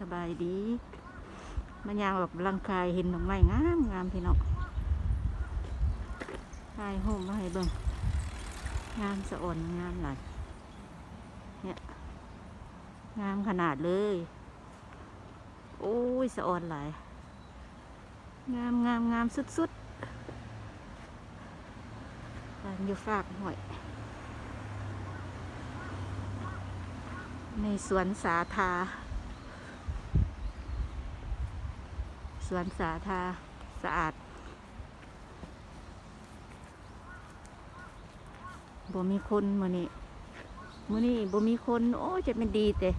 สบายดีมันยางแบบร่างกายเห็นดอกไม้งามงามพี่น้องถ่ายรูปมาให้เบิ่งงามสะอ่อนงามหลายเนี่ยงามขนาดเลย โอ้ยสะอ่อนหลาย งามงามงามสุดๆการอยู่ฝากหอย ในสวนสาธา สวนสาธาสะอาดบ่มีคนมื้อนี้มื้อนี้บ่มีคน โอ้จะเป็นดีแต่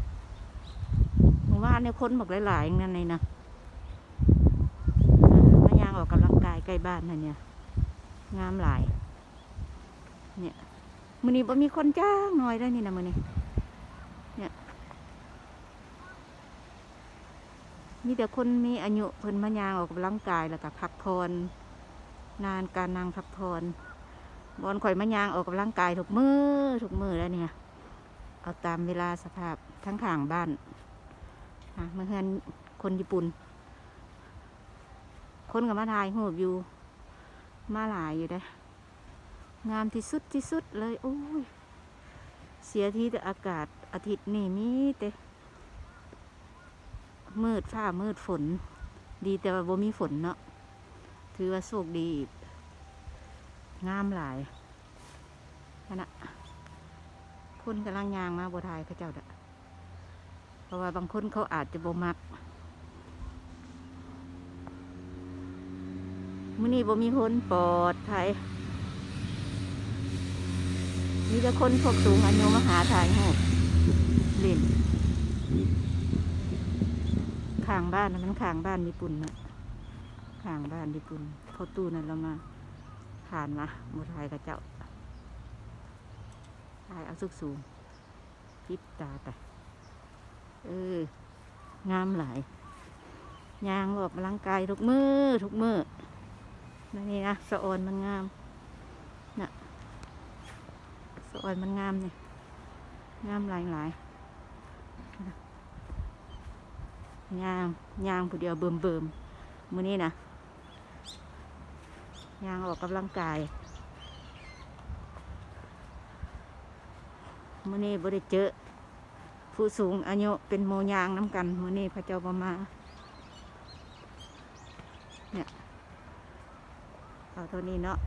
เมื่อวานเนี่ยคนบอกหลายๆอย่างนั่นเลยนะมายางออกกำลังกายใกล้บ้านนั่นเนี่ย งามหลาย เนี่ยมื้อนี้บ่มีคนจ้างน่อยได้นี่นะมื้อนี้ มีแต่คนมีอายุเพิ่นมายางออกกำลังกายแล้วก็พักผ่อนนานการนั่งพักผ่อนบอนข่อยมายางออกกำลังกายทุกมือทุกมือแล้วเนี่ย เอาตามเวลาสภาพทั้งข้างบ้านอะเมื่อเฮือนคนญี่ปุ่น คนกับมาถ่ายหูบอยู่ มาหลายอยู่เด้งามที่สุดที่สุดเลยโอ้ยเสียทีแต่อากาศอาทิตย์นี่มีแต่ มืดฟ้ามืดฝน ดีแต่ว่าบ่มีฝนเนาะถือว่าโชคดีอีกงามหลายนั่นนะคนกำลังยางมาบัวทายพระเจ้าดะเพราะว่าบางคนเขาอาจจะบ่มักมื้อนี้บ่มีคนปลอดภัยมีแต่คนพวกสูงอายุมาหาถ่ายรูปเล่น ข้างบ้านนะมันข้างบ้านญี่ปุ่นนะข้างบ้านญี่ปุ่นพอตู้นั้นเรามาผ่านมาบูทายกับเจ้าทายเอาสุกสูงพิบตาแต่เอองามหลายยางออกกำลังกายทุกมือทุกมือน,นี่นะสะออนมันงามน่ะสะออนมันงามเนี่ยงามหลายหลาย ยางยางผู้เดียวเบิ่มเบิ่มมือนี้นะยางออกกำลังกายมือนี้บ่ได้เจอผู้สูงอายุเป็นโมยางน้ำกันมือนี้พระเจ้าบ่มาเนี่ยเอาตัวนี้เนาะ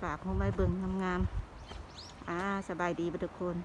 ฝากลงไว้เบิ่งงามๆอ่าสบายดีบ่ทุกคน